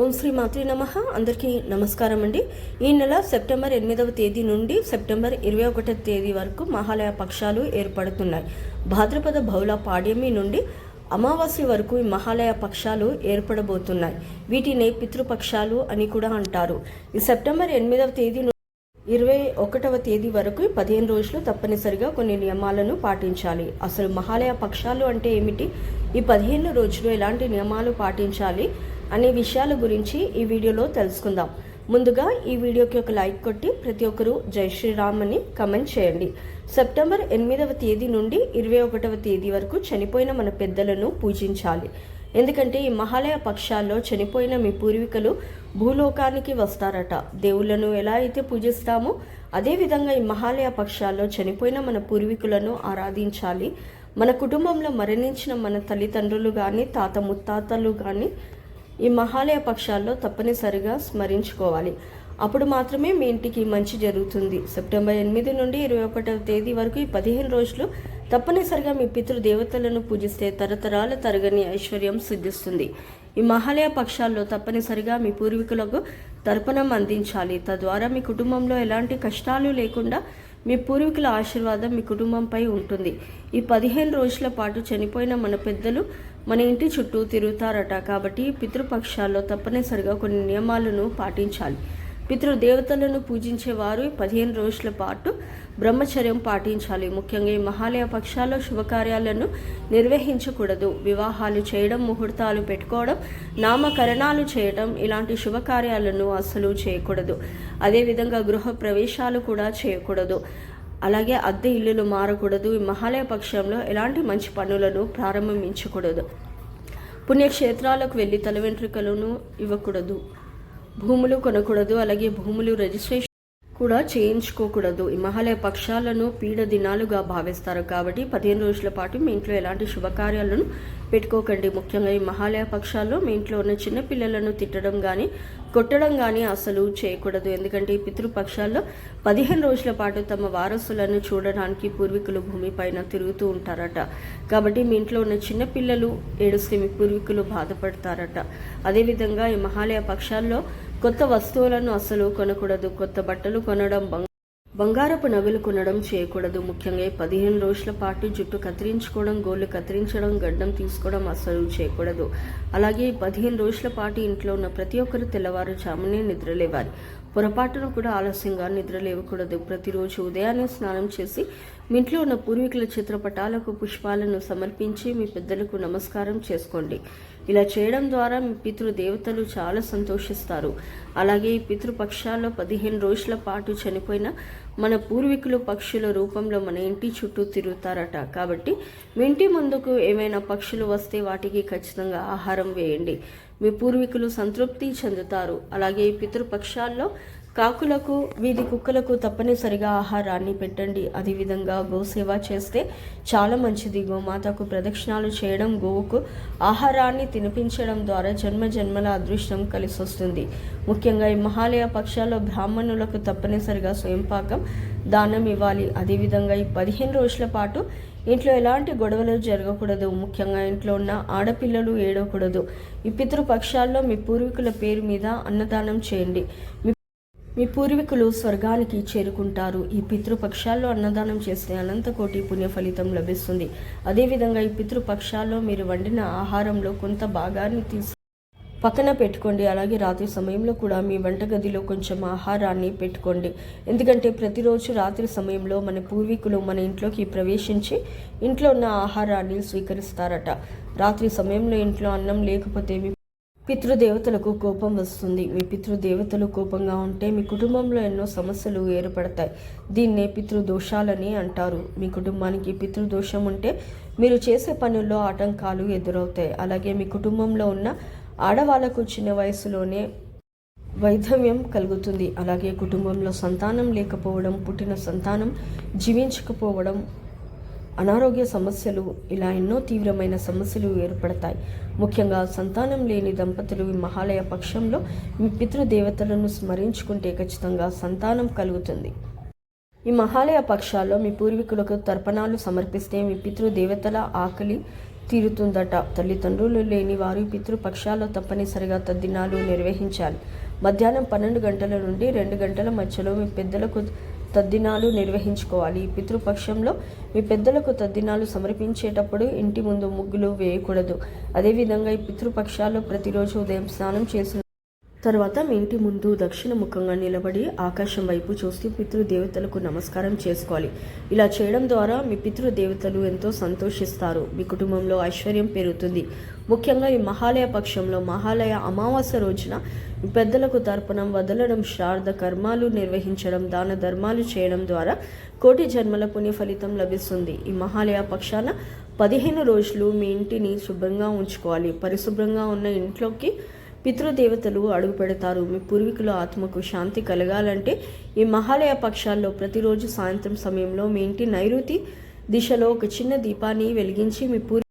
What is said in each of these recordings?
ఓం శ్రీ మాతృ నమ. అందరికీ నమస్కారం అండి. ఈ నెల సెప్టెంబర్ ఎనిమిదవ తేదీ నుండి సెప్టెంబర్ ఇరవై ఒకటవ తేదీ వరకు మహాలయ పక్షాలు ఏర్పడుతున్నాయి. భాద్రపద బహుళ పాడ్యమి నుండి అమావాస్య వరకు ఈ మహాలయ పక్షాలు ఏర్పడబోతున్నాయి. వీటిని పితృపక్షాలు అని కూడా అంటారు. ఈ సెప్టెంబర్ ఎనిమిదవ తేదీ నుండి ఇరవై ఒకటవ తేదీ వరకు పదిహేను రోజులు తప్పనిసరిగా కొన్ని నియమాలను పాటించాలి. అసలు మహాలయ పక్షాలు అంటే ఏమిటి? ఈ పదిహేను రోజులు ఎలాంటి నియమాలు పాటించాలి? అనే విషయాల గురించి ఈ వీడియోలో తెలుసుకుందాం. ముందుగా ఈ వీడియోకి ఒక లైక్ కొట్టి ప్రతి ఒక్కరూ జై శ్రీరామ్ అని కమెంట్ చేయండి. సెప్టెంబర్ ఎనిమిదవ తేదీ నుండి ఇరవై ఒకటవ తేదీ వరకు చనిపోయిన మన పెద్దలను పూజించాలి. ఎందుకంటే ఈ మహాలయ పక్షాల్లో చనిపోయిన మీ పూర్వీకులు భూలోకానికి వస్తారట. దేవుళ్ళను ఎలా అయితే పూజిస్తామో అదేవిధంగా ఈ మహాలయ పక్షాల్లో చనిపోయిన మన పూర్వీకులను ఆరాధించాలి. మన కుటుంబంలో మరణించిన మన తల్లిదండ్రులు కానీ తాత ముత్తాతలు కానీ ఈ మహాలయ పక్షాల్లో తప్పనిసరిగా స్మరించుకోవాలి. అప్పుడు మాత్రమే మీ ఇంటికి మంచి జరుగుతుంది. సెప్టెంబర్ ఎనిమిది నుండి ఇరవై ఒకటవ తేదీ వరకు ఈ పదిహేను రోజులు తప్పనిసరిగా మీ పితృదేవతలను పూజిస్తే తరతరాల తరగని ఐశ్వర్యం సిద్ధిస్తుంది. ఈ మహాలయ పక్షాల్లో తప్పనిసరిగా మీ పూర్వీకులకు తర్పణం అందించాలి. తద్వారా మీ కుటుంబంలో ఎలాంటి కష్టాలు లేకుండా మీ పూర్వీకుల ఆశీర్వాదం మీ కుటుంబంపై ఉంటుంది. ఈ పదిహేను రోజుల పాటు చనిపోయిన మన పెద్దలు మన ఇంటి చుట్టూ తిరుగుతారట కాబట్టి పితృపక్షాల్లో తప్పనిసరిగా కొన్ని నియమాలను పాటించాలి. పితృదేవతలను పూజించే వారు పదిహేను రోజుల పాటు బ్రహ్మచర్యం పాటించాలి. ముఖ్యంగా ఈ మహాలయ పక్షాల్లో శుభకార్యాలను నిర్వహించకూడదు. వివాహాలు చేయడం ముహూర్తాలు పెట్టుకోవడం నామకరణాలు చేయడం ఇలాంటి శుభకార్యాలను అసలు చేయకూడదు. అదేవిధంగా గృహ ప్రవేశాలు కూడా చేయకూడదు. అలాగే అద్దె ఇల్లులు మారకూడదు. మహాలయ పక్షంలో ఎలాంటి మంచి పనులను ప్రారంభించకూడదు. పుణ్యక్షేత్రాలకు వెళ్ళి తల వెంట్రుకలను ఇవ్వకూడదు. భూములు కొనకూడదు. అలాగే భూములు రిజిస్ట్రేషన్ కూడా చేయించుకోకూడదు. ఈ మహాలయ పక్షాలను పీడ దినాలుగా భావిస్తారు కాబట్టి పదిహేను రోజుల పాటు మీ ఇంట్లో ఎలాంటి శుభకార్యాలను పెట్టుకోకండి. ముఖ్యంగా ఈ మహాలయ పక్షాల్లో మీ ఇంట్లో ఉన్న చిన్న పిల్లలను తిట్టడం కానీ కొట్టడం కానీ అసలు చేయకూడదు. ఎందుకంటే ఈ పితృపక్షాల్లో పదిహేను రోజుల పాటు తమ వారసులను చూడడానికి పూర్వీకులు భూమిపైన తిరుగుతూ ఉంటారట. కాబట్టి మీ ఇంట్లో ఉన్న చిన్న పిల్లలు ఏడుస్తే మీ పూర్వీకులు బాధపడతారట. అదేవిధంగా ఈ మహాలయ పక్షాల్లో కొత్త వస్తువులను అసలు కొనకూడదు కొత్త బట్టలు కొనడం బంగారపు నగలు కొనడం చేయకూడదు. ముఖ్యంగా పదిహేను రోజుల పాటు జుట్టు కత్తిరించుకోవడం గోళ్ళు కత్తిరించడం గడ్డం తీసుకోవడం అస్సలు చేయకూడదు. అలాగే పదిహేను రోజుల పాటు ఇంట్లో ఉన్న ప్రతి ఒక్కరు తెల్లవారుజామునే నిద్రలేవాలి. పొరపాటును కూడా ఆలస్యంగా నిద్ర లేవకూడదు ప్రతిరోజు ఉదయాన్నే స్నానం చేసి మీ ఇంట్లో ఉన్న పూర్వీకుల చిత్రపటాలకు పుష్పాలను సమర్పించి మీ పెద్దలకు నమస్కారం చేసుకోండి. ఇలా చేయడం ద్వారా మీ పితృదేవతలు చాలా సంతోషిస్తారు. అలాగే ఈ పితృపక్షాల్లో పదిహేను రోజుల పాటు చనిపోయిన మన పూర్వీకులు పక్షుల రూపంలో మన ఇంటి చుట్టూ తిరుగుతారట. కాబట్టి మీ ఇంటి ముందుకు ఏమైనా పక్షులు వస్తే వాటికి ఖచ్చితంగా ఆహారం వేయండి. మీ పూర్వీకులు సంతృప్తి చెందుతారు. అలాగే ఈ పితృపక్షాల్లో కాకులకు వీధి కుక్కలకు తప్పనిసరిగా ఆహారాన్ని పెట్టండి. అదేవిధంగా గోసేవ చేస్తే చాలా మంచిది. గోమాతకు ప్రదక్షిణాలు చేయడం గోవుకు ఆహారాన్ని తినిపించడం ద్వారా జన్మ జన్మల అదృష్టం కలిసి వస్తుంది ముఖ్యంగా ఈ మహాలయ పక్షాల్లో బ్రాహ్మణులకు తప్పనిసరిగా స్వయంపాకం దానం ఇవ్వాలి. అదేవిధంగా ఈ పదిహేను రోజుల పాటు ఇంట్లో ఎలాంటి గొడవలు జరగకూడదు. ముఖ్యంగా ఇంట్లో ఉన్న ఆడపిల్లలు ఏడవకూడదు. ఈ పితృపక్షాల్లో మీ పూర్వీకుల పేరు మీద అన్నదానం చేయండి. మీ పూర్వీకులు స్వర్గానికి చేరుకుంటారు. ఈ పితృపక్షాల్లో అన్నదానం చేస్తే అనంత కోటి పుణ్య ఫలితం లభిస్తుంది. అదేవిధంగా ఈ పితృపక్షాల్లో మీరు వండిన ఆహారంలో కొంత భాగాన్ని తీసు పక్కన పెట్టుకోండి. అలాగే రాత్రి సమయంలో కూడా మీ వంటగదిలో కొంచెం ఆహారాన్ని పెట్టుకోండి. ఎందుకంటే ప్రతిరోజు రాత్రి సమయంలో మన పూర్వీకులు మన ఇంట్లోకి ప్రవేశించి ఇంట్లో ఉన్న ఆహారాన్ని స్వీకరిస్తారట. రాత్రి సమయంలో ఇంట్లో అన్నం లేకపోతే మీ పితృదేవతలకు కోపం వస్తుంది. మీ పితృదేవతలు కోపంగా ఉంటే మీ కుటుంబంలో ఎన్నో సమస్యలు ఏర్పడతాయి. దీన్నే పితృదోషాలని అంటారు. మీ కుటుంబానికి పితృదోషం ఉంటే మీరు చేసే పనుల్లో ఆటంకాలు ఎదురవుతాయి. అలాగే మీ కుటుంబంలో ఉన్న ఆడవాళ్ళకు చిన్న వయసులోనే వైధవ్యం కలుగుతుంది. అలాగే కుటుంబంలో సంతానం లేకపోవడం పుట్టిన సంతానం జీవించకపోవడం అనారోగ్య సమస్యలు ఇలా ఎన్నో తీవ్రమైన సమస్యలు ఏర్పడతాయి. ముఖ్యంగా సంతానం లేని దంపతులు ఈ మహాలయ పక్షంలో మీ పితృదేవతలను స్మరించుకుంటే ఖచ్చితంగా సంతానం కలుగుతుంది. ఈ మహాలయ పక్షాల్లో మీ పూర్వీకులకు తర్పణాలు సమర్పిస్తే మీ పితృదేవతల ఆకలి తీరుతుందట. తల్లిదండ్రులు లేని వారు పితృపక్షాల్లో తప్పనిసరిగా తద్దినాలు నిర్వహించాలి. మధ్యాహ్నం పన్నెండు గంటల నుండి రెండు గంటల మధ్యలో మీ పెద్దలకు తద్దినాలు నిర్వహించుకోవాలి. పితృపక్షంలో మీ పెద్దలకు తద్దినాలు సమర్పించేటప్పుడు ఇంటి ముందు ముగ్గులు వేయకూడదు. అదేవిధంగా ఈ పితృపక్షాల్లో ప్రతిరోజు ఉదయం స్నానం చేసిన తర్వాత మీ ఇంటి ముందు దక్షిణ ముఖంగా నిలబడి ఆకాశం వైపు చూస్తూ పితృదేవతలకు నమస్కారం చేసుకోవాలి. ఇలా చేయడం ద్వారా మీ పితృదేవతలు ఎంతో సంతోషిస్తారు. మీ కుటుంబంలో ఐశ్వర్యం పెరుగుతుంది. ముఖ్యంగా ఈ మహాలయ పక్షంలో మహాలయ అమావాస్య రోజున పెద్దలకు తర్పణం వదలడం శ్రార్థ కర్మాలు నిర్వహించడం దాన ధర్మాలు చేయడం ద్వారా కోటి జన్మల పుణ్య ఫలితం లభిస్తుంది. ఈ మహాలయ పక్షాన పదిహేను రోజులు మీ ఇంటిని శుభ్రంగా ఉంచుకోవాలి. పరిశుభ్రంగా ఉన్న ఇంట్లోకి పితృదేవతలు అడుగు పెడతారు. మీ పూర్వీకుల ఆత్మకు శాంతి కలగాలంటే ఈ మహాలయ పక్షాల్లో ప్రతిరోజు సాయంత్రం సమయంలో మీ ఇంటి నైరుతి దిశలో ఒక చిన్న దీపాన్ని వెలిగించి మీ పూర్వ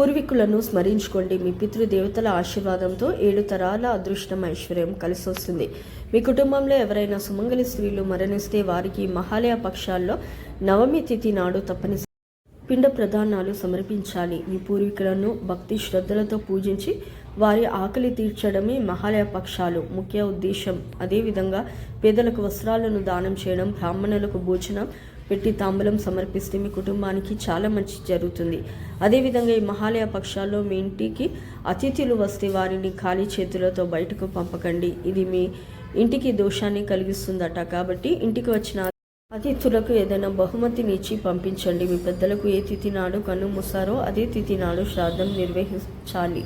పూర్వీకులను స్మరించుకోండి. మీ పితృదేవతల ఆశీర్వాదంతో ఏడు తరాల అదృష్టం ఐశ్వర్యం కలిసి వస్తుంది మీ కుటుంబంలో ఎవరైనా సుమంగలి స్త్రీలు మరణిస్తే వారికి మహాలయ పక్షాల్లో నవమి తిథి నాడు తప్పనిసరి పిండ ప్రదానాలు సమర్పించాలి. మీ పూర్వీకులను భక్తి శ్రద్ధలతో పూజించి వారి ఆకలి తీర్చడమే మహాలయ పక్షాలు. ముఖ్య ఉద్దేశం అదేవిధంగా పేదలకు వస్త్రాలను దానం చేయడం బ్రాహ్మణులకు భోజనం పెట్టి తాంబూలం సమర్పిస్తే మీ కుటుంబానికి చాలా మంచి జరుగుతుంది. అదేవిధంగా ఈ మహాలయ పక్షాల్లో మీ ఇంటికి అతిథులు వస్తే వారిని ఖాళీ చేతులతో బయటకు పంపకండి. ఇది మీ ఇంటికి దోషాన్ని కలిగిస్తుందట. కాబట్టి ఇంటికి వచ్చిన అతిథులకు ఏదైనా బహుమతిని ఇచ్చి పంపించండి. మీ పెద్దలకు ఏ తిథి నాడు కన్ను మూసారో అదే తిథి నాడు శ్రాద్ధం నిర్వహించాలి.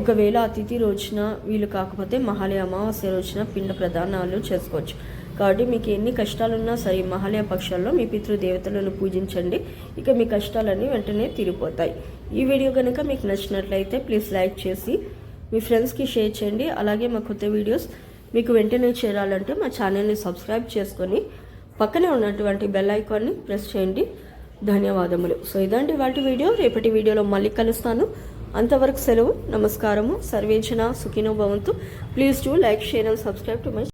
ఒకవేళ అతిథి రోజున వీలు కాకపోతే మహాలయ అమావాస్య రోజున పిండ ప్రదానాలు చేసుకోవచ్చు. కాబట్టి మీకు ఎన్ని కష్టాలున్నా సరే మహాలయ పక్షాల్లో మీ పితృదేవతలను పూజించండి. ఇక మీ కష్టాలన్నీ వెంటనే తీరిపోతాయి. ఈ వీడియో కనుక మీకు నచ్చినట్లయితే ప్లీజ్ లైక్ చేసి మీ ఫ్రెండ్స్కి షేర్ చేయండి. అలాగే మా కొత్త వీడియోస్ మీకు వెంటనే చేరాలంటే మా ఛానల్ని సబ్స్క్రైబ్ చేసుకొని పక్కనే ఉన్నటువంటి బెల్ ఐకాన్ని ప్రెస్ చేయండి. ధన్యవాదములు. సో ఇదండి వాటి వీడియో. రేపటి వీడియోలో మళ్ళీ కలుస్తాను. అంతవరకు సెలవు నమస్కారము. సర్వేచన సుఖినో భవంతు. Please do like share and subscribe to my